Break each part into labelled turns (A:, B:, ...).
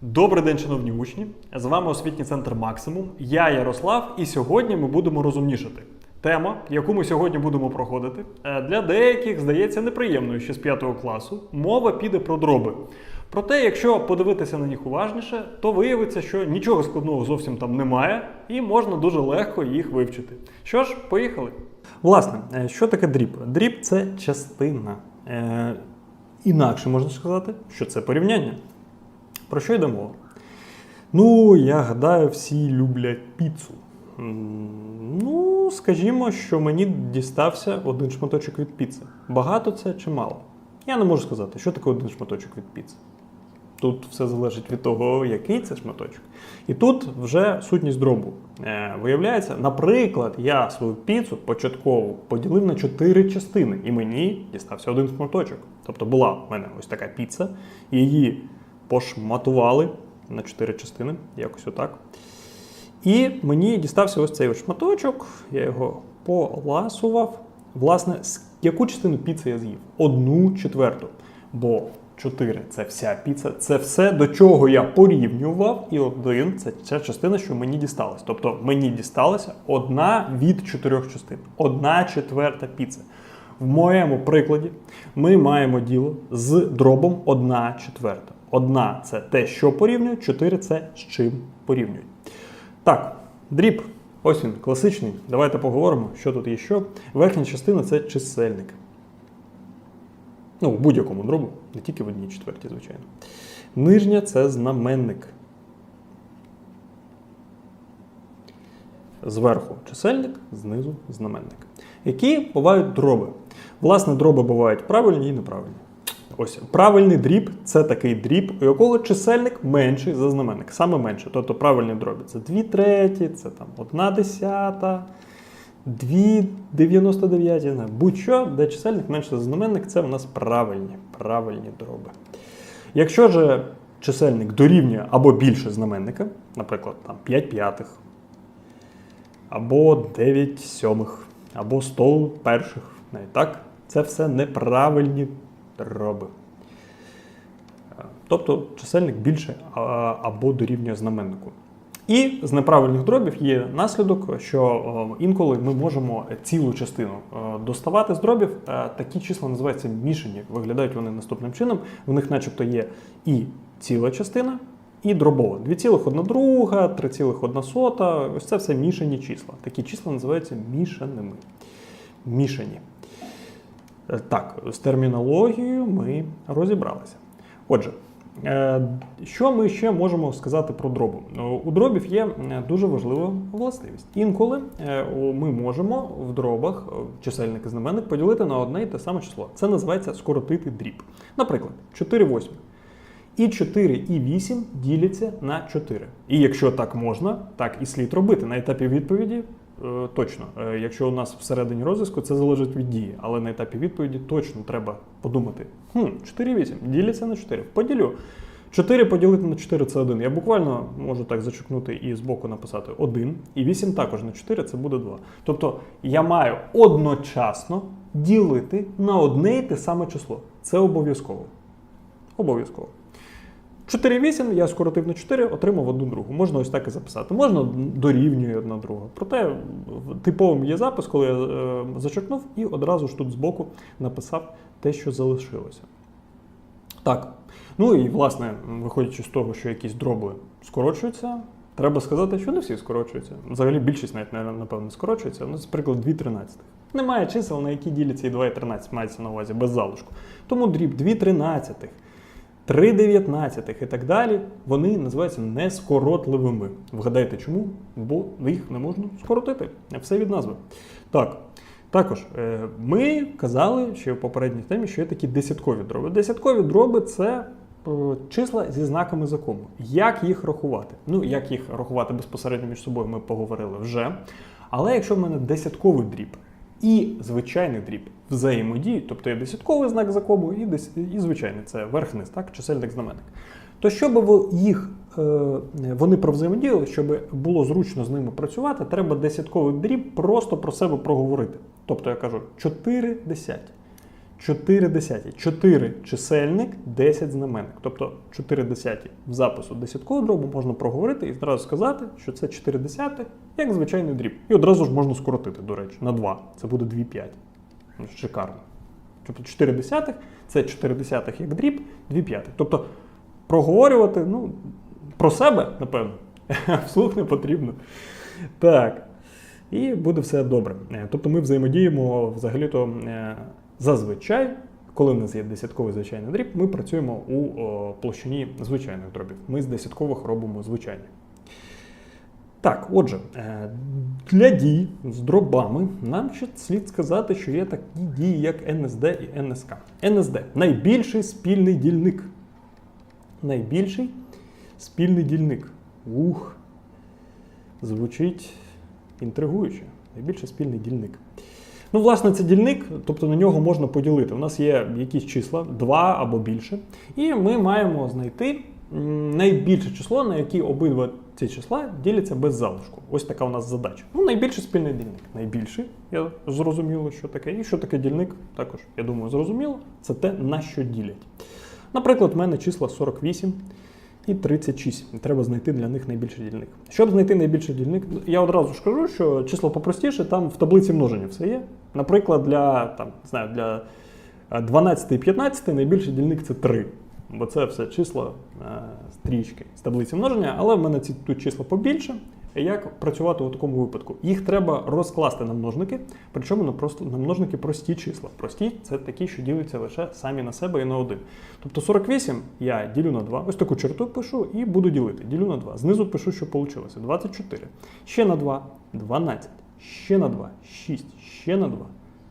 A: Добрий день, шановні учні! З вами освітній центр Максимум. Я Ярослав, і сьогодні ми будемо розумнішати. Тема, яку ми сьогодні будемо проходити, е, для деяких здається неприємною ще з 5 класу. Мова піде про дроби. Проте, якщо подивитися на них уважніше, то виявиться, що нічого складного зовсім там немає, і можна дуже легко їх вивчити. Що ж, поїхали. Власне, е, що таке дріб? Дріб це частина. Е, інакше можна сказати, що це порівняння. Про що йде мова? Ну, я гадаю, всі люблять піцу. Ну, скажімо, що мені дістався один шматочок від піци. Багато це чи мало? Я не можу сказати, що таке один шматочок від піци. Тут все залежить від того, який це шматочок. І тут вже сутність дробу. Е, виявляється, наприклад, я свою піцу початково поділив на чотири частини, і мені дістався один шматочок. Тобто була в мене ось така піца, її пошматували на чотири частини, якось отак. І мені дістався ось цей ось шматочок, я його поласував. Власне, яку частину піци я з'їв? Одну четверту. Бо 4 це вся піца, це все, до чого я порівнював, і один це ця частина, що мені дісталась. Тобто мені дісталася одна від чотирьох частин, одна четверта піца. В моєму прикладі ми маємо діло з дробом одна четверта. Одна це те, що порівнюють, чотири це з чим порівнюють. Так, дріб. Ось він, класичний. Давайте поговоримо, що тут є що. Верхня частина це чисельник. Ну, в будь-якому дробу, не тільки в одній четвертій, звичайно. Нижня це знаменник. Зверху чисельник, знизу знаменник. Які бувають дроби? Власне, дроби бувають правильні і неправильні. Ось правильний дріб це такий дріб, у якого чисельник менший за знаменник, саме менше. Тобто правильні дроби це 2 треті, це там 1 десята, 2 99, я не знаю, будь-що, де чисельник менше за знаменник, це у нас правильні, правильні дроби. Якщо же чисельник дорівнює або більше знаменника, наприклад, там 5 п'ятих, або 9 сьомих, або 100 перших, навіть так, це все неправильні дроби. Е, Тобто чисельник більше або дорівнює знаменнику. І з неправильних дробів є наслідок, що е, інколи ми можемо цілу частину е, доставати з дробів. Такі числа називаються мішані. Виглядають вони наступним чином. В них, начебто, є і ціла частина, і дробова. 2,1 друга, 3,1 сота. Ось це все мішані числа. Такі числа називаються мішаними. Мішані. Е, Так, з термінологією ми розібралися. Отже, е, що ми ще можемо сказати про дробу? Ну, У дробів є е, дуже важлива властивість. Інколи е, ми можемо в дробах е, чисельник і знаменник поділити на одне і те саме число. Це називається скоротити дріб. Наприклад, 4 восьмих. І 4 і 8 діляться на 4. І якщо так можна, так і слід робити. На етапі відповіді е, точно. Е, якщо у нас всередині розв'язку, це залежить від дії. Але на етапі відповіді точно треба подумати: хм, 4-8 діляться на 4. Поділю. 4 поділити на 4 це 1. Я буквально можу так зачекнути і збоку написати 1. І 8 також на 4 це буде 2. Тобто я маю одночасно ділити на одне і те саме число. Це обов'язково. Обов'язково. 4,8 я скоротив на 4, отримав одну другу. Можна ось так і записати. Можна дорівнює одна друга. Проте типовим є запис, коли я е, зачеркнув і одразу ж тут збоку написав те, що залишилося. Так. Ну і власне, виходячи з того, що якісь дроби скорочуються, треба сказати, що не всі скорочуються. Взагалі більшість навіть напевно скорочується. Ну, наприклад, 2 тринадцятих. Немає чисел, на які діляться і 2 і 13, мається на увазі без залишку. Тому дріб 2 тринадцятих. 3 дев'ятнадцятих і так далі, вони називаються нескоротливими. Вгадайте чому? Бо їх не можна скоротити. Все від назви. Так. Також е, ми казали ще в попередній темі, що є такі десяткові дроби. Десяткові дроби це е, числа зі знаками закону. Як їх рахувати? Ну, як їх рахувати безпосередньо між собою, ми поговорили вже. Але якщо в мене десятковий дріб і звичайний дріб взаємодіють, тобто є десятковий знак закому і, дес... і звичайний це верх-низ, так, чисельник знаменник. То щоб їх е, вони провзаємодіяли, щоб було зручно з ними працювати, треба десятковий дріб просто про себе проговорити. Тобто я кажу 4 десяті. 4 десяті. 4 чисельник, 10 знаменник. Тобто 4 десяті в запису десяткового дробу можна проговорити і одразу сказати, що це 4 десятих, як звичайний дріб. І одразу ж можна скоротити, до речі, на 2. Це буде 2 5. Шикарно. Тобто 4 десятих це 4 десятих як дріб, 2 п'ятих. Тобто проговорювати ну, про себе, напевно, вслух не потрібно. Так. І буде все добре. Е, Тобто ми взаємодіємо взагалі-то е, зазвичай, коли в нас є десятковий звичайний дріб, ми працюємо у о, площині звичайних дробів. Ми з десяткових робимо звичайні. Так, отже, е, для дій з дробами нам ще слід сказати, що є такі дії, як НСД і НСК. НСД найбільший спільний дільник. Найбільший спільний дільник. Ух, звучить інтригуюче. Найбільший спільний дільник. Ну, власне, це дільник, тобто на нього можна поділити. У нас є якісь числа, два або більше, і ми маємо знайти найбільше число, на яке обидва ці числа діляться без залишку. Ось така у нас задача. Ну, найбільший спільний дільник. Найбільший, я зрозуміло, що таке. І що таке дільник, також, я думаю, зрозуміло. Це те, на що ділять. Наприклад, в мене числа 48 і 36. Треба знайти для них найбільший дільник. Щоб знайти найбільший дільник, я одразу ж кажу, що число попростіше, там в таблиці множення все є. Наприклад, для, там, знаю, для е, 12 і 15 найбільший дільник це 3. Бо це все числа е, стрічки з таблиці множення, але в мене ці тут числа побільше. Як працювати у такому випадку? Їх треба розкласти на множники, причому на просто на множники прості числа. Прості це такі, що діляться лише самі на себе і на один. Тобто 48 я ділю на 2, ось таку черту пишу і буду ділити. Ділю на 2. Знизу пишу, що вийшло. 24. Ще на 2, 12. Ще на 2, 6, ще на 2,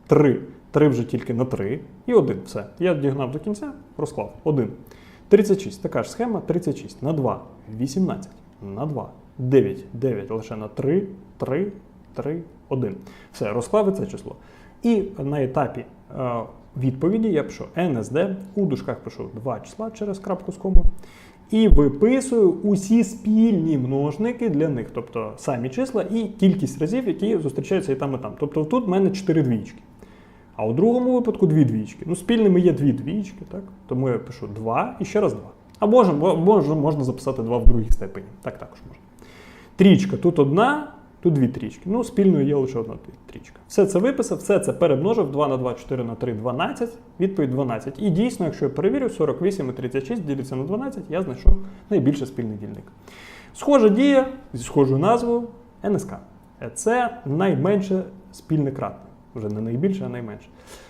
A: 3. 3 вже тільки на 3 і 1. Все. Я дігнав до кінця, розклав. 1. 36. Така ж схема. 36 на 2, 18 на 2. 9, 9 лише на 3, 3, 3, 1. Все, розклав і це число. І на етапі е, відповіді я пишу NSD, у дужках пишу два числа через крапку з комою. І виписую усі спільні множники для них, тобто самі числа і кількість разів, які зустрічаються і там, і там. Тобто тут в мене 4 двічки. А у другому випадку дві двічки. Ну, спільними є дві двічки, так? Тому я пишу 2 і ще раз 2. Або ж можна, можна записати 2 в другій степені. Так також можна. Трічка. Тут одна, тут дві трічки. Ну, спільною є лише одна трічка. Все це виписав, все це перемножив. 2 на 2, 4 на 3, 12. Відповідь 12. І дійсно, якщо я перевірю, 48 і 36 діляться на 12, я знайшов найбільший спільний дільник. Схожа дія зі схожою назвою НСК. Це найменше спільне кратне. Вже не найбільше, а найменше.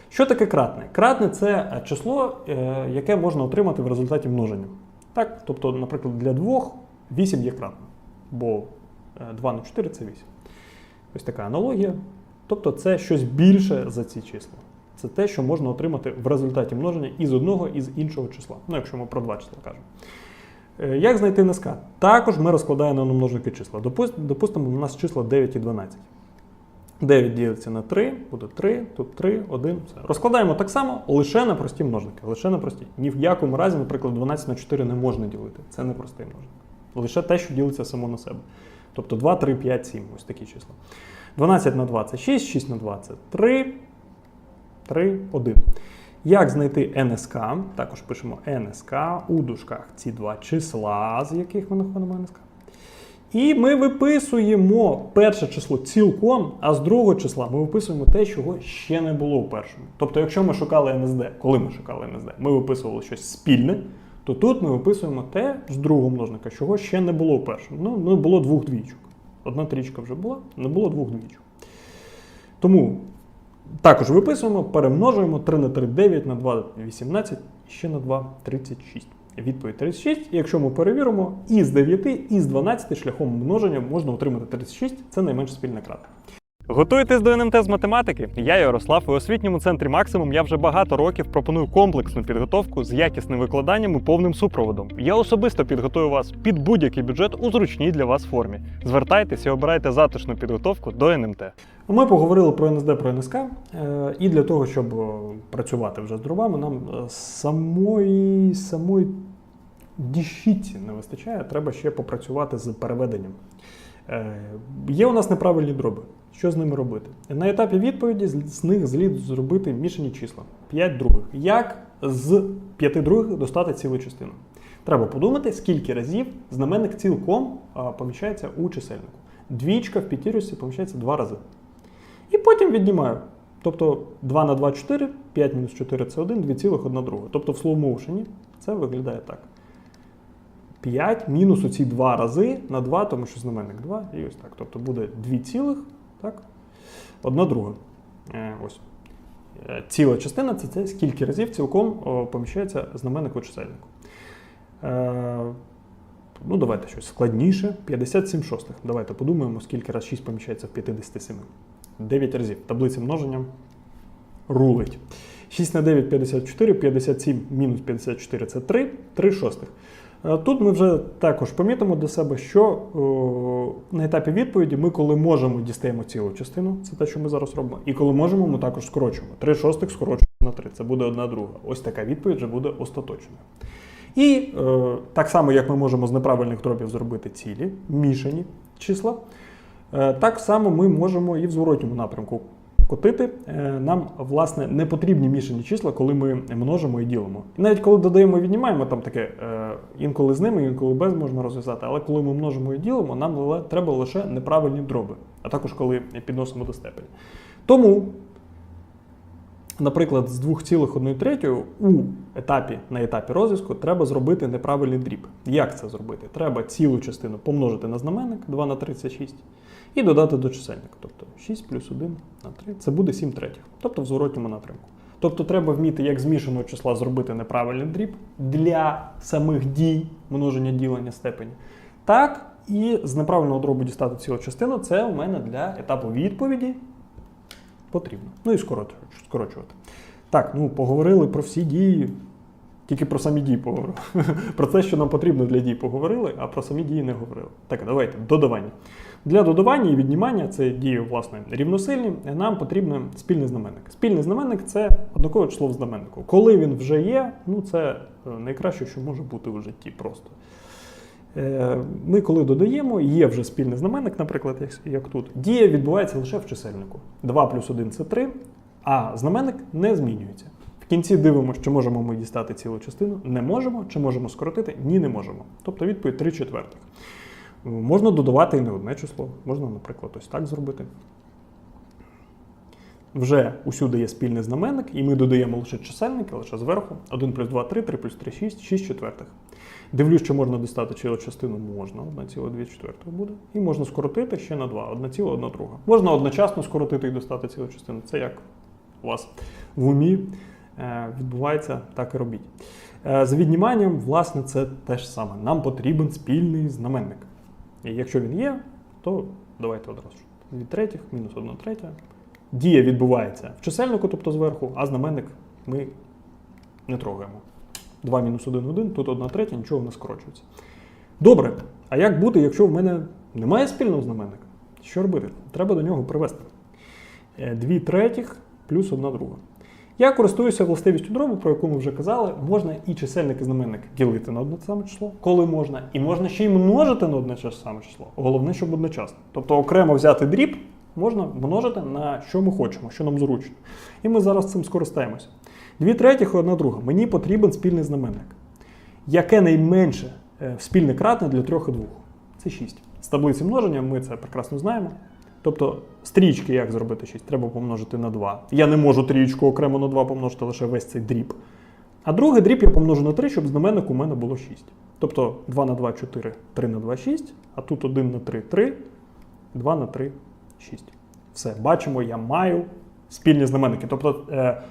A: Що таке кратне? Кратне це число, е, яке можна отримати в результаті множення. Так? Тобто, наприклад, для двох 8 є кратне, бо е, 2 на 4 це 8. Ось така аналогія. Тобто це щось більше за ці числа. Це те, що можна отримати в результаті множення із одного і з іншого числа. Ну, якщо ми про два числа кажемо. Е, Як знайти НСК? Також ми розкладаємо на множники числа. Допустимо, у нас числа 9 і 12. 9 ділиться на 3, буде 3, тут 3, 1. Все. Розкладаємо так само лише на прості множники. Лише на прості. Ні в якому разі, наприклад, 12 на 4 не можна ділити. Це не простий множник. Лише те, що ділиться само на себе. Тобто 2, 3, 5, 7. Ось такі числа. 12 на 2 це 6, 6 на 2 це 3, 3, 1. Як знайти НСК? Також пишемо НСК у дужках ці два числа, з яких ми знаходимо НСК. І ми виписуємо перше число цілком, а з другого числа ми виписуємо те, чого ще не було в першому. Тобто, якщо ми шукали НСД, коли ми шукали НСД, ми виписували щось спільне, то тут ми виписуємо те з другого множника, чого ще не було в першому. Ну, не було двох двічок. Одна трічка вже була, не було двох двічок. Тому також виписуємо, перемножуємо 3 на 3 9 на 2 18 і ще на 2 36. Відповідь 36. І якщо ми перевіримо, із 9 і з 12 шляхом множення можна отримати 36. Це найменш спільне кратне. Готуєтесь до НМТ з математики? Я Ярослав, і у освітньому центрі Максимум я вже багато років пропоную комплексну підготовку з якісним викладанням і повним супроводом. Я особисто підготую вас під будь-який бюджет у зручній для вас формі. Звертайтеся і обирайте затишну підготовку до НМТ. Ми поговорили про НСД, про НСК, е, і для того, щоб е, працювати вже з дробами, нам е, самої, самої діщиці не вистачає, треба ще попрацювати з переведенням. Є у нас неправильні дроби. Що з ними робити? На етапі відповіді з них слід зробити мішані числа 5 других. Як з 5 других достати цілу частину? Треба подумати, скільки разів знаменник цілком поміщається у чисельнику. Двічка в п'ятірусі поміщається 2 рази. І потім віднімаю. Тобто 2 на 2 4, 5 мінус 4 це 1, 2,1 друга. Тобто в motion це виглядає так. 5 мінус оці 2 рази на 2, тому що знаменник 2, і ось так. Тобто буде 2 цілих, так? Одна друга. Е, ось. Е, Ціла частина це, це скільки разів цілком поміщається знаменник у чисельнику. Е, ну, давайте щось складніше. 57 шостих. Давайте подумаємо, скільки раз 6 поміщається в 57. 9 разів. Таблиця множення рулить. 6 на 9 54, 57 мінус 54 це 3, 3 шостих. Е, Тут ми вже також помітимо для себе, що на етапі відповіді ми, коли можемо, дістаємо цілу частину, це те, що ми зараз робимо. І коли можемо, ми також скорочуємо. 3 шостих скорочуємо на 3. Це буде одна друга. Ось така відповідь вже буде остаточною. І е, так само, як ми можемо з неправильних дробів зробити цілі, мішані числа, е, так само ми можемо і в зворотньому напрямку котити. Е, нам, власне, не потрібні мішані числа, коли ми множимо і ділимо. І навіть коли додаємо і віднімаємо, там таке е, інколи з ними, інколи без можна розв'язати, але коли ми множимо і ділимо, нам треба лише неправильні дроби, а також коли підносимо до степені. Тому наприклад, з 2,1 у етапі на етапі розв'язку треба зробити неправильний дріб. Як це зробити? Треба цілу частину помножити на знаменник 2 на 36 і додати до чисельника. Тобто 6 плюс 1 на 3 це буде 7 третіх, тобто в зворотньому напрямку. Тобто треба вміти як змішаного числа зробити неправильний дріб для самих дій множення ділення степені. Так, і з неправильного дробу дістати цілу частину це у мене для етапу відповіді потрібно. Ну і скорочувати. Так, ну поговорили про всі дії, тільки про самі дії поговорили. Про те, що нам потрібно для дій, поговорили, а про самі дії не говорили. Так, давайте, додавання. Для додавання і віднімання це дії, власне, рівносильні. Нам потрібен спільний знаменник. Спільний знаменник це однакове число в знаменнику. Коли він вже є, ну це е, найкраще, що може бути у житті просто. Е, Ми, коли додаємо, є вже спільний знаменник, наприклад, як, тут. Дія відбувається лише в чисельнику. 2 плюс 1 це 3, а знаменник не змінюється. В кінці дивимося, чи можемо ми дістати цілу частину. Не можемо, чи можемо скоротити? Ні, не можемо. Тобто відповідь 3 четвертих. Можна додавати і не одне число. Можна, наприклад, ось так зробити. Вже усюди є спільний знаменник, і ми додаємо лише чисельники, лише зверху. 1 плюс 2 3, 3 плюс 3 6, 6 четвертих. Дивлюсь, що можна дістати цілу частину, можна, 1,2 четвертих буде. І можна скоротити ще на 2, 1,1 друга. Можна одночасно скоротити і достати цілу частину. Це як у вас в умі відбувається, так і робіть. Е, За відніманням, власне, це те ж саме. Нам потрібен спільний знаменник. І якщо він є, то давайте одразу. 2 третіх, мінус 1 третя. Дія відбувається в чисельнику, тобто зверху, а знаменник ми не трогаємо. 2 мінус 1 1, тут 1 третя, нічого не скорочується. Добре. А як бути, якщо в мене немає спільного знаменника? Що робити? Треба до нього привести. 2 третіх плюс 1 друга. Я користуюся властивістю дробу, про яку ми вже казали. Можна і чисельник і знаменник ділити на одне саме число, коли можна, і можна ще й множити на одне саме число. Головне, щоб одночасно. Тобто окремо взяти дріб можна множити на що ми хочемо, що нам зручно. І ми зараз цим скористаємося. Дві третіх і одна друга. Мені потрібен спільний знаменник. Яке найменше е, спільне кратне для трьох і двох? Це 6. З таблиці множення ми це прекрасно знаємо. Тобто стрічки як зробити 6? Треба помножити на 2. Я не можу трієчку окремо на 2 помножити лише весь цей дріб. А другий дріб я помножу на 3, щоб знаменник у мене було 6. Тобто 2 на 2 4, 3 на 2 6, а тут 1 на 3 3, 2 на 3 6. Все, бачимо, я маю спільні знаменники. Тобто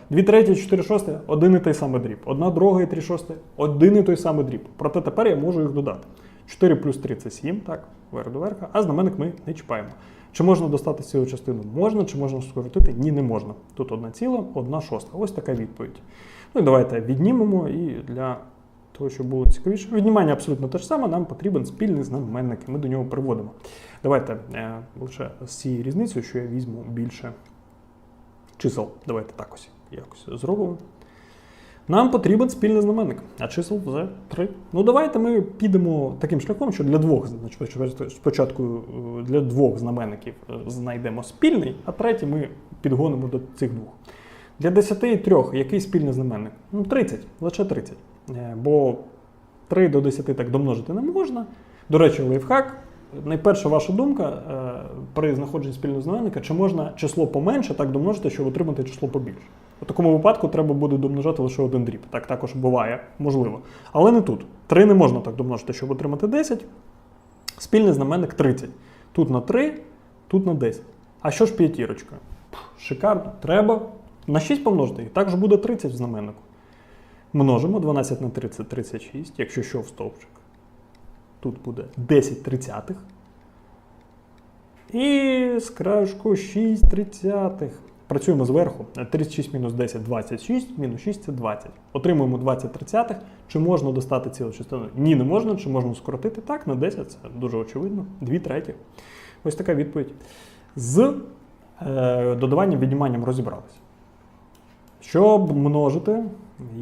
A: 2 треті, 4 шости один і той самий дріб. 1 друга і 3 шости один і той самий дріб. Проте тепер я можу їх додати. 4 плюс 3 це 7, так, вверх до верха, а знаменник ми не чіпаємо. Чи можна достати цілу частину? Можна, чи можна скоротити? Ні, не можна. Тут одна ціла, одна шоста. Ось така відповідь. Ну і давайте віднімемо і для того, щоб було цікавіше. Віднімання абсолютно те ж саме, нам потрібен спільний знаменник, і ми до нього приводимо. Давайте е, лише з цією різницею, що я візьму більше чисел. Давайте так ось якось зробимо. Нам потрібен спільний знаменник, а чисел вже три. Ну давайте ми підемо таким шляхом, що для двох спочатку е, для двох знаменників е, знайдемо спільний, а третій ми підгонимо до цих двох. Для 10 і 3 який спільний знаменник? Ну, 30, лише 30. Е, Бо 3 до 10 так домножити не можна. До речі, лайфхак. Найперша ваша думка при знаходженні спільного знаменника, чи можна число поменше так домножити, щоб отримати число побільше. У такому випадку треба буде домножати лише один дріб. Так також буває, можливо. Але не тут. 3 не можна так домножити, щоб отримати 10. Спільний знаменник 30. Тут на 3, тут на 10. А що ж п'ятірочка? Шикарно. Треба на 6 помножити, і так же буде 30 в знаменнику. Множимо 12 на 30 36, якщо що в стовпчик. Тут буде 10 тридцятих. І з краюшку 6 тридцятих. Працюємо зверху. 36 мінус 10 26, мінус 6 це 20. Отримуємо 20 тридцятих. Чи можна достати цілу частину? Ні, не можна. Чи можна скоротити? Так, на 10 це дуже очевидно. 2 треті. Ось така відповідь. З е, додаванням відніманням розібралися. Щоб множити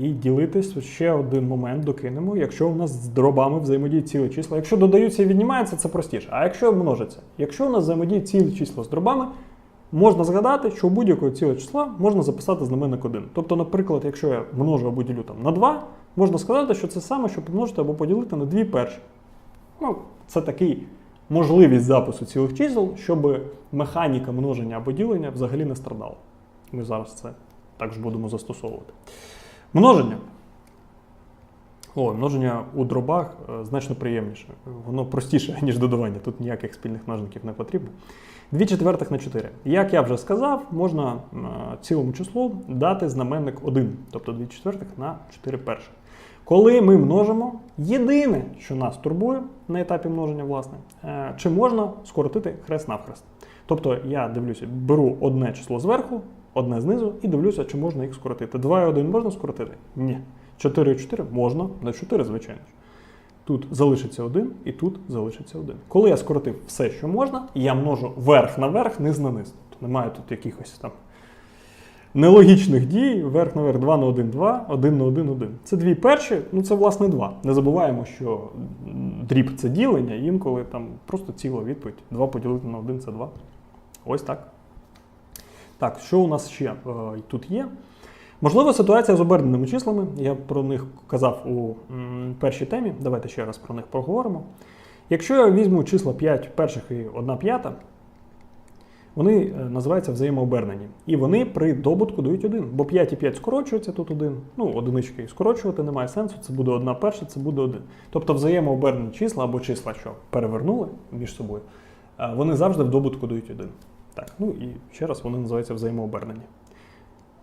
A: і ділитись, ще один момент докинемо. Якщо у нас з дробами взаємодіють цілі числа. Якщо додаються і віднімаються, це простіше. А якщо множиться, якщо у нас взаємодіють цілі числа з дробами, можна згадати, що у будь-якого цілого числа можна записати знаменник 1. Тобто, наприклад, якщо я множу або ділю там на 2, можна сказати, що це саме, що помножити або поділити на 2 перші. Ну, це такий можливість запису цілих чисел, щоб механіка множення або ділення взагалі не страдала. Ми зараз це також будемо застосовувати. Множення. О, множення у дробах е, значно приємніше. Воно простіше, ніж додавання. Тут ніяких спільних множників не потрібно. 2 четвертих на 4. Як я вже сказав, можна е, цілому числу дати знаменник 1, тобто 2 четвертих на 4 перших. Коли ми множимо, єдине, що нас турбує на етапі множення, власне, е, чи можна скоротити хрест навхрест. Тобто я дивлюся, беру одне число зверху, одне знизу і дивлюся, чи можна їх скоротити. 2 і 1 можна скоротити? Ні. 4 і 4 можна, на 4, звичайно. Тут залишиться 1 і тут залишиться 1. Коли я скоротив все, що можна, я множу верх на верх, низ на низ. Тобто немає тут якихось там нелогічних дій, верх на верх 2 на 1, 2, 1 на 1, 1. Це дві перші, ну це власне 2. Не забуваємо, що дріб це ділення, інколи там просто ціла відповідь. 2 поділити на 1 це 2. Ось так. Так, що у нас ще е, тут є? Можливо, ситуація з оберненими числами. Я про них казав у першій темі. Давайте ще раз про них поговоримо. Якщо я візьму числа 5 перших і 1 п'ята, вони е, називаються взаємообернені. І вони при добутку дають 1. Бо 5 і 5 скорочується тут 1. Ну, одинички скорочувати немає сенсу. Це буде 1 перша, це буде 1. Тобто взаємообернені числа або числа, що перевернули між собою, е, вони завжди в добутку дають 1. Так, ну і ще раз вони називаються взаємообернені.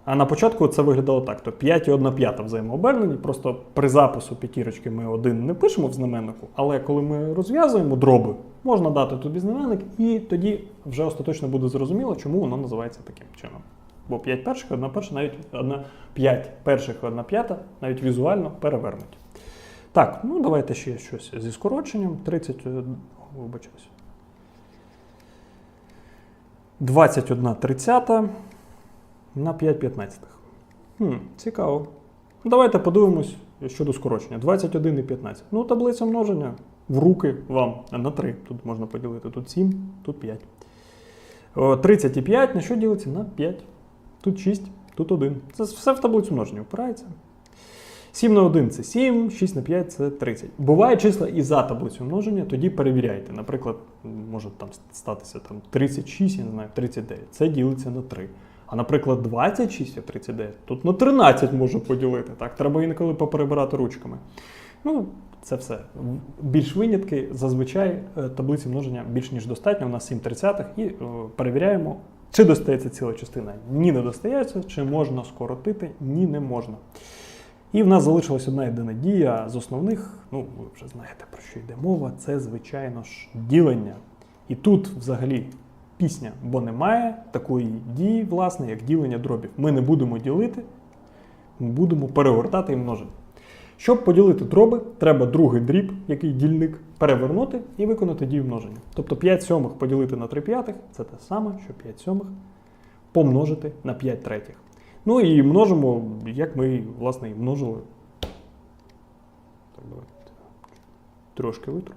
A: А на початку це виглядало так: то 5 і 1 п'ята взаємообернені. Просто при запису п'ятірочки ми один не пишемо в знаменнику, але коли ми розв'язуємо дроби, можна дати тобі знаменник, і тоді вже остаточно буде зрозуміло, чому воно називається таким чином. Бо 5 перших, 1 перша, навіть 1, 5 перших, 1 п'ята, навіть візуально перевернуті. Так, ну давайте ще щось зі скороченням. 30, е, вибачаюсь. 21 тридцята на 5 п'ятнадцятих. Хм, цікаво. Давайте подивимось щодо скорочення. 21 і 15. Ну, таблиця множення в руки вам на 3. Тут можна поділити. Тут 7, тут 5. О, 35 на що ділиться? На 5. Тут 6, тут 1. Це все в таблицю множення впирається. 7 на 1 це 7, 6 на 5 це 30. Буває числа і за таблицю множення, тоді перевіряйте. Наприклад, може там статися там 36, я не знаю, 39. Це ділиться на 3. А наприклад, 26 і 39, тут на 13 можу поділити. Так, треба інколи поперебирати ручками. Ну, це все. Більш винятки, зазвичай е, таблиці множення більш ніж достатньо. У нас 7 тридцятих і е, перевіряємо, чи достається ціла частина. Ні, не достається, чи можна скоротити, ні, не можна. І в нас залишилась одна єдина дія з основних, ну ви вже знаєте про що йде мова, це, звичайно ж, ділення. І тут взагалі пісня, бо немає такої дії, власне, як ділення дробів. Ми не будемо ділити, ми будемо перегортати і множити. Щоб поділити дроби, треба другий дріб, який дільник, перевернути і виконати дію множення. Тобто 5 сьомих поділити на 3 п'ятих це те саме, що 5 сьомих помножити на 5 третіх. Ну і множимо, як ми, власне, і множили. Трошки витру.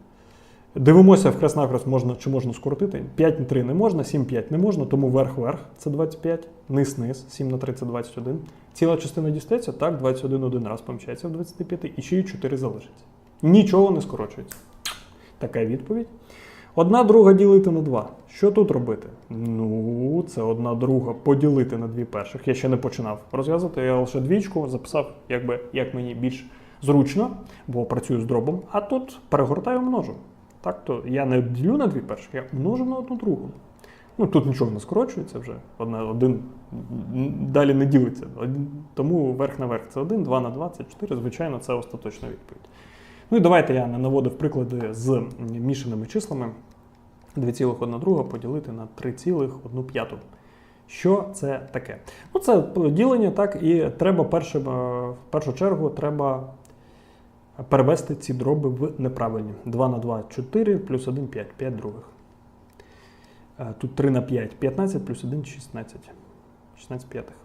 A: Дивимося в крас-накрас, можна, чи можна скоротити. 5 на 3 не можна, 7 5 не можна, тому верх-верх це 25, низ-низ, 7 на 3 це 21. Ціла частина дістається, так, 21 один раз поміщається в 25, і ще й 4 залишиться. Нічого не скорочується. Така відповідь. Одна друга ділити на 2. Що тут робити? Ну, це одна друга поділити на дві перших. Я ще не починав розв'язувати, я лише двічку записав, якби, як мені більш зручно, бо працюю з дробом. А тут перегортаю множу. Так, то я не ділю на дві перших, я множу на одну другу. Ну, тут нічого не скорочується вже. Одна, один далі не ділиться. Один- тому верх на верх це 1, 2 на 2 це 4. Звичайно, це остаточна відповідь. Ну і давайте я наводив приклади з мішаними числами. 2,1 поділити на 3,1. Що це таке? Ну, це ділення, так, і треба перше, в першу чергу треба перевести ці дроби в неправильні. 2 на 2 4, плюс 1 5, 5 других. Е, Тут 3 на 5 15, плюс 1 16. 16 п'ятих.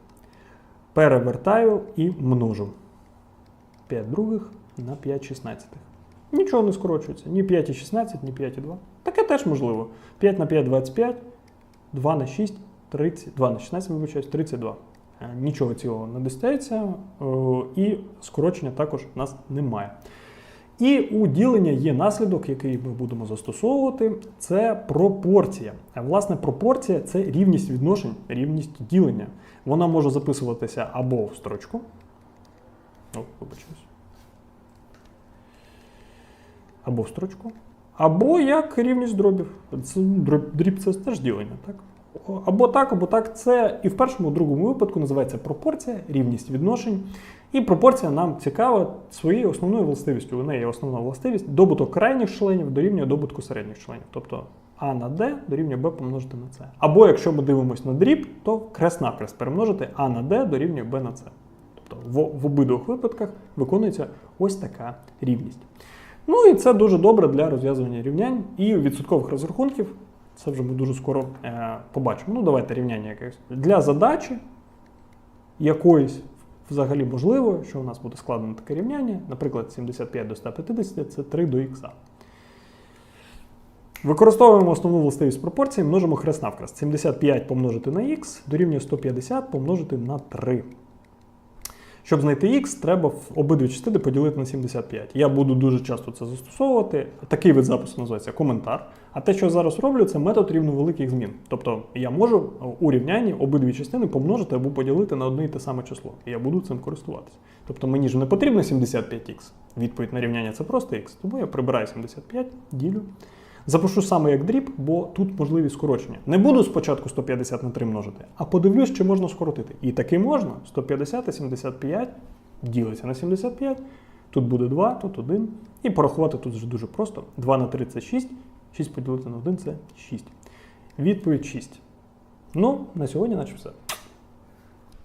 A: Перевертаю і множу. 5 других на 5 шістнадцятих. Нічого не скорочується. Ні 5 і 16, ні 5 і 2. Таке теж можливо. 5 на 5 25, 2 на 6 30, 2 на 16, вибачаюсь, 32. Е, Нічого цілого не достається, е, і скорочення також у нас немає. І у ділення є наслідок, який ми будемо застосовувати, це пропорція. А власне, пропорція це рівність відношень, рівність ділення. Вона може записуватися або в строчку. О, вибачаюсь. Або в строчку. Або як рівність дробів. Дріб це теж ділення, так? Або так, або так. Це і в першому, і в другому випадку називається пропорція, рівність відношень. І пропорція нам цікава своєю основною властивістю. У неї є основна властивість добуток крайніх членів дорівнює добутку середніх членів. Тобто А на D дорівнює B помножити на C. Або якщо ми дивимося на дріб, то крест-накрест перемножити А на D дорівнює B на C. Тобто в, в обидвох випадках виконується ось така рівність. Ну і це дуже добре для розв'язування рівнянь і відсоткових розрахунків. Це вже ми дуже скоро е, побачимо. Ну, давайте рівняння якесь. Для задачі якоїсь взагалі можливо, що у нас буде складено таке рівняння. Наприклад, 75 до 150 це 3 до х. Використовуємо основну властивість пропорції, множимо хрест навкрест. 75 помножити на х дорівнює 150 помножити на 3. Щоб знайти х, треба обидві частини поділити на 75. Я буду дуже часто це застосовувати. Такий вид запису називається коментар. А те, що я зараз роблю, це метод рівновеликих змін. Тобто я можу у рівнянні обидві частини помножити або поділити на одне і те саме число. І я буду цим користуватися. Тобто мені ж не потрібно 75х. Відповідь на рівняння це просто х. Тому я прибираю 75, ділю. Запишу саме як дріб, бо тут можливі скорочення. Не буду спочатку 150 на 3 множити, а подивлюсь, чи можна скоротити. І таки можна. 150 і 75 ділиться на 75. Тут буде 2, тут 1. І порахувати тут вже дуже просто. 2 на 3 це 6. 6 поділити на 1 це 6. Відповідь 6. Ну, на сьогодні, наче все.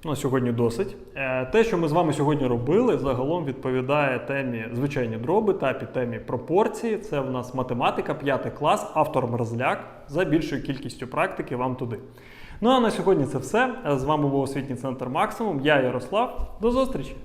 A: На сьогодні досить. Е, Те, що ми з вами сьогодні робили, загалом відповідає темі звичайні дроби та підтемі пропорції. Це в нас математика, 5 клас, автор Мерзляк. За більшою кількістю практики вам туди. Ну а на сьогодні це все. З вами був освітній центр Максимум. Я Ярослав. До зустрічі!